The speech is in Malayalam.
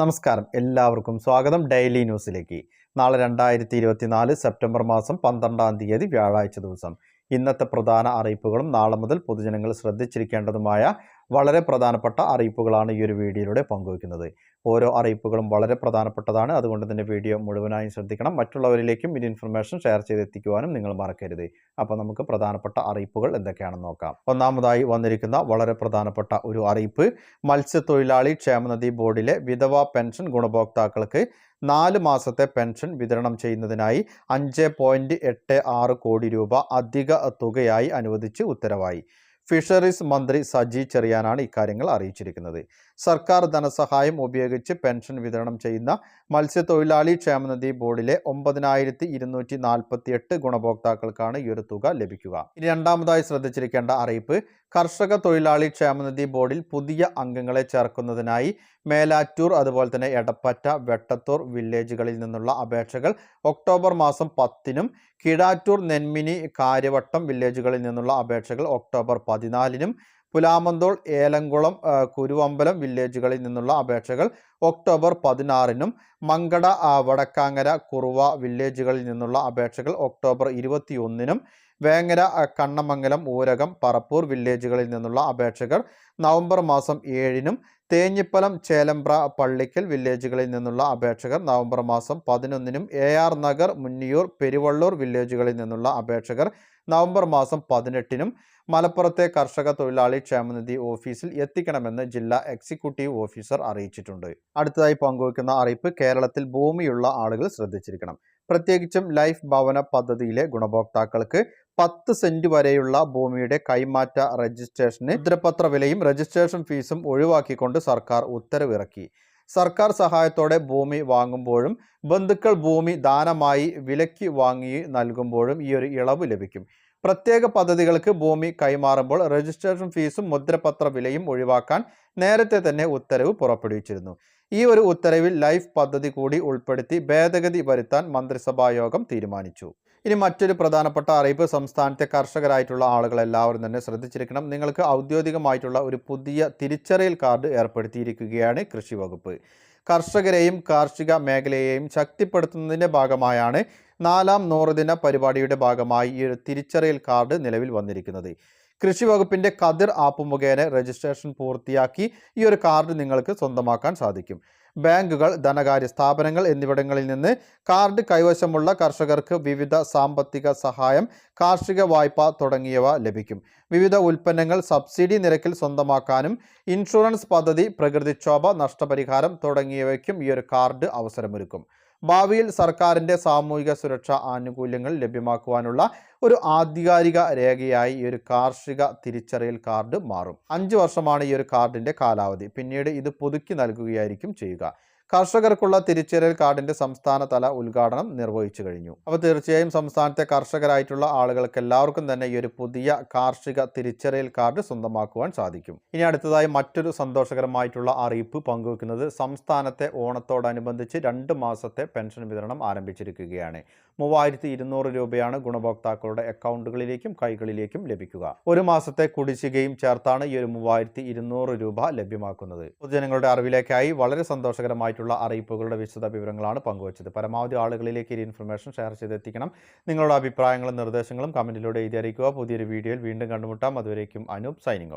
നമസ്കാരം. എല്ലാവർക്കും സ്വാഗതം ഡെയിലി ന്യൂസിലേക്ക്. നാളെ രണ്ടായിരത്തി ഇരുപത്തിനാല് സെപ്റ്റംബർ മാസം പന്ത്രണ്ടാം തീയതി വ്യാഴാഴ്ച ദിവസം. ഇന്നത്തെ പ്രധാന അറിയിപ്പുകളും നാളെ മുതൽ പൊതുജനങ്ങൾ ശ്രദ്ധിച്ചിരിക്കേണ്ടതുമായ വളരെ പ്രധാനപ്പെട്ട അറിയിപ്പുകളാണ് ഈ ഒരു വീഡിയോയിലൂടെ പങ്കുവയ്ക്കുന്നത്. ഓരോ അറിയിപ്പുകളും വളരെ പ്രധാനപ്പെട്ടതാണ്. അതുകൊണ്ട് തന്നെ വീഡിയോ മുഴുവനായും ശ്രദ്ധിക്കണം. മറ്റുള്ളവരിലേക്കും ഈ ഇൻഫർമേഷൻ ഷെയർ ചെയ്തെത്തിക്കുവാനും നിങ്ങൾ മറക്കരുത്. അപ്പോൾ നമുക്ക് പ്രധാനപ്പെട്ട അറിയിപ്പുകൾ എന്തൊക്കെയാണെന്ന് നോക്കാം. ഒന്നാമതായി വന്നിരിക്കുന്ന വളരെ പ്രധാനപ്പെട്ട ഒരു അറിയിപ്പ്. മത്സ്യത്തൊഴിലാളി ക്ഷേമനിധി ബോർഡിലെ വിധവ പെൻഷൻ ഗുണഭോക്താക്കൾക്ക് നാല് മാസത്തെ പെൻഷൻ വിതരണം ചെയ്യുന്നതിനായി അഞ്ച് പോയിന്റ് എട്ട് ആറ് കോടി രൂപ അധിക തുകയായി അനുവദിച്ച് ഉത്തരവായി. ഫിഷറീസ് മന്ത്രി സജി ചെറിയാനാണ് ഇക്കാര്യങ്ങൾ അറിയിച്ചിരിക്കുന്നത്. സർക്കാർ ധനസഹായം ഉപയോഗിച്ച് പെൻഷൻ വിതരണം ചെയ്യുന്ന മത്സ്യത്തൊഴിലാളി ക്ഷേമനിധി ബോർഡിലെ ഒമ്പതിനായിരത്തി ഇരുന്നൂറ്റി നാൽപ്പത്തി എട്ട് ഗുണഭോക്താക്കൾക്കാണ് ഈ ഒരു തുക ലഭിക്കുക. ഇനി രണ്ടാമതായി ശ്രദ്ധിച്ചിരിക്കേണ്ട അറിയിപ്പ് കർഷക തൊഴിലാളി ക്ഷേമനിധി ബോർഡിൽ പുതിയ അംഗങ്ങളെ ചേർക്കുന്നതിനായി മേലാറ്റൂർ അതുപോലെ തന്നെ എടപ്പറ്റ വെട്ടത്തൂർ വില്ലേജുകളിൽ നിന്നുള്ള അപേക്ഷകൾ ഒക്ടോബർ മാസം പത്തിനും കിടാറ്റൂർ നെന്മിനി കാര്യവട്ടം വില്ലേജുകളിൽ നിന്നുള്ള അപേക്ഷകൾ ഒക്ടോബർ പതിനാലിനും പുലാമന്തോൾ ഏലംകുളം കുരുവമ്പലം വില്ലേജുകളിൽ നിന്നുള്ള അപേക്ഷകൾ ഒക്ടോബർ പതിനാറിനും മങ്കട വടക്കാങ്ങര കുറുവ വില്ലേജുകളിൽ നിന്നുള്ള അപേക്ഷകൾ ഒക്ടോബർ ഇരുപത്തിയൊന്നിനും വേങ്ങര കണ്ണമംഗലം ഊരകം പറപ്പൂർ വില്ലേജുകളിൽ നിന്നുള്ള അപേക്ഷകൾ നവംബർ മാസം ഏഴിനും തേഞ്ഞിപ്പലം ചേലമ്പ്ര പള്ളിക്കൽ വില്ലേജുകളിൽ നിന്നുള്ള അപേക്ഷകർ നവംബർ മാസം പതിനൊന്നിനും എ ആർ നഗർ മുന്നിയൂർ പെരുവള്ളൂർ വില്ലേജുകളിൽ നിന്നുള്ള അപേക്ഷകർ നവംബർ മാസം പതിനെട്ടിനും മലപ്പുറത്തെ കർഷക തൊഴിലാളി ക്ഷേമനിധി ഓഫീസിൽ എത്തിക്കണമെന്ന് ജില്ലാ എക്സിക്യൂട്ടീവ് ഓഫീസർ അറിയിച്ചിട്ടുണ്ട്. അടുത്തതായി പങ്കുവയ്ക്കുന്ന അറിയിപ്പ് കേരളത്തിൽ ഭൂമിയുള്ള ആളുകൾ ശ്രദ്ധിച്ചിരിക്കണം. പ്രത്യേകിച്ചും ലൈഫ് ഭവന പദ്ധതിയിലെ ഗുണഭോക്താക്കൾക്ക് പത്ത് സെന്റ് വരെയുള്ള ഭൂമിയുടെ കൈമാറ്റ രജിസ്ട്രേഷന് മുദ്രപത്ര വിലയും രജിസ്ട്രേഷൻ ഫീസും ഒഴിവാക്കിക്കൊണ്ട് സർക്കാർ ഉത്തരവിറക്കി. സർക്കാർ സഹായത്തോടെ ഭൂമി വാങ്ങുമ്പോഴും ബന്ധുക്കൾ ഭൂമി ദാനമായി വിലയ്ക്ക് വാങ്ങി നൽകുമ്പോഴും ഈ ഒരു ഇളവ് ലഭിക്കും. പ്രത്യേക പദ്ധതികൾക്ക് ഭൂമി കൈമാറുമ്പോൾ രജിസ്ട്രേഷൻ ഫീസും മുദ്രപത്ര വിലയും ഒഴിവാക്കാൻ നേരത്തെ തന്നെ ഉത്തരവ് പുറപ്പെടുവിച്ചിരുന്നു. ഈ ഒരു ഉത്തരവിൽ ലൈഫ് പദ്ധതി കൂടി ഉൾപ്പെടുത്തി ഭേദഗതി വരുത്താൻ മന്ത്രിസഭാ യോഗം തീരുമാനിച്ചു. ഇനി മറ്റൊരു പ്രധാനപ്പെട്ട അറിയിപ്പ് സംസ്ഥാനത്തെ കർഷകരായിട്ടുള്ള ആളുകൾ എല്ലാവരും തന്നെ ശ്രദ്ധിച്ചിരിക്കണം. നിങ്ങൾക്ക് ഔദ്യോഗികമായിട്ടുള്ള ഒരു പുതിയ തിരിച്ചറിയൽ കാർഡ് ഏർപ്പെടുത്തിയിരിക്കുകയാണ് കൃഷി വകുപ്പ്. കർഷകരെയും കാർഷിക മേഖലയെയും ശക്തിപ്പെടുത്തുന്നതിന്റെ ഭാഗമായാണ് നാലാം നൂറുദിന പരിപാടിയുടെ ഭാഗമായി ഈ ഒരു തിരിച്ചറിയൽ കാർഡ് നിലവിൽ വന്നിരിക്കുന്നത്. കൃഷി വകുപ്പിന്റെ കതിർ ആപ്പ് മുഖേന രജിസ്ട്രേഷൻ പൂർത്തിയാക്കി ഈ ഒരു കാർഡ് നിങ്ങൾക്ക് സ്വന്തമാക്കാൻ സാധിക്കും. ബാങ്കുകൾ ധനകാര്യ സ്ഥാപനങ്ങൾ എന്നിവിടങ്ങളിൽ നിന്ന് കാർഡ് കൈവശമുള്ള കർഷകർക്ക് വിവിധ സാമ്പത്തിക സഹായം കാർഷിക വായ്പ തുടങ്ങിയവ ലഭിക്കും. വിവിധ ഉൽപ്പന്നങ്ങൾ സബ്സിഡി നിരക്കിൽ സ്വന്തമാക്കാനും ഇൻഷുറൻസ് പദ്ധതി പ്രകൃതിക്ഷോഭ നഷ്ടപരിഹാരം തുടങ്ങിയവയ്ക്കും ഈ ഒരു കാർഡ് അവസരമൊരുക്കും. ഭാവിയിൽ സർക്കാരിന്റെ സാമൂഹിക സുരക്ഷാ ആനുകൂല്യങ്ങൾ ലഭ്യമാക്കുവാനുള്ള ഒരു ആധികാരിക രേഖയായി ഈ ഒരു കാർഷിക തിരിച്ചറിയൽ കാർഡ് മാറും. അഞ്ച് വർഷമാണ് ഈ ഒരു കാർഡിന്റെ കാലാവധി. പിന്നീട് ഇത് പുതുക്കി നൽകുകയായിരിക്കും ചെയ്യുക. കർഷകർക്കുള്ള തിരിച്ചറിയൽ കാർഡിന്റെ സംസ്ഥാനതല ഉദ്ഘാടനം നിർവഹിച്ചു കഴിഞ്ഞു. അപ്പോൾ തീർച്ചയായും സംസ്ഥാനത്തെ കർഷകരായിട്ടുള്ള ആളുകൾക്ക് എല്ലാവർക്കും തന്നെ ഈ ഒരു പുതിയ കാർഷിക തിരിച്ചറിയൽ കാർഡ് സ്വന്തമാക്കുവാൻ സാധിക്കും. ഇനി അടുത്തതായി മറ്റൊരു സന്തോഷകരമായിട്ടുള്ള അറിയിപ്പ് പങ്കുവെക്കുന്നത് സംസ്ഥാനത്തെ ഓണത്തോടനുബന്ധിച്ച് രണ്ട് മാസത്തെ പെൻഷൻ വിതരണം ആരംഭിച്ചിരിക്കുകയാണ്. മൂവായിരത്തി ഇരുന്നൂറ് രൂപയാണ് ഗുണഭോക്താക്കളുടെ അക്കൗണ്ടുകളിലേക്കും കൈകളിലേക്കും ലഭിക്കുക. ഒരു മാസത്തെ കുടിശ്ശികയും ചേർത്താണ് ഈ ഒരു മൂവായിരത്തി രൂപ ലഭ്യമാക്കുന്നത്. പൊതുജനങ്ങളുടെ അറിവിലേക്കായി വളരെ സന്തോഷകരമായിട്ടുള്ള അറിയിപ്പുകളുടെ വിശദ വിവരങ്ങളാണ് പങ്കുവച്ചത്. പരമാവധി ആളുകളിലേക്ക് ഈ ഇൻഫർമേഷൻ ഷെയർ ചെയ്തെത്തിക്കണം. നിങ്ങളുടെ അഭിപ്രായങ്ങളും നിർദ്ദേശങ്ങളും കമന്റിലൂടെ എഴുതി അറിയിക്കുക. പുതിയൊരു വീഡിയോയിൽ വീണ്ടും കണ്ടുമുട്ടാം. അതുവരേക്കും അനൂപ് സൈനിങ്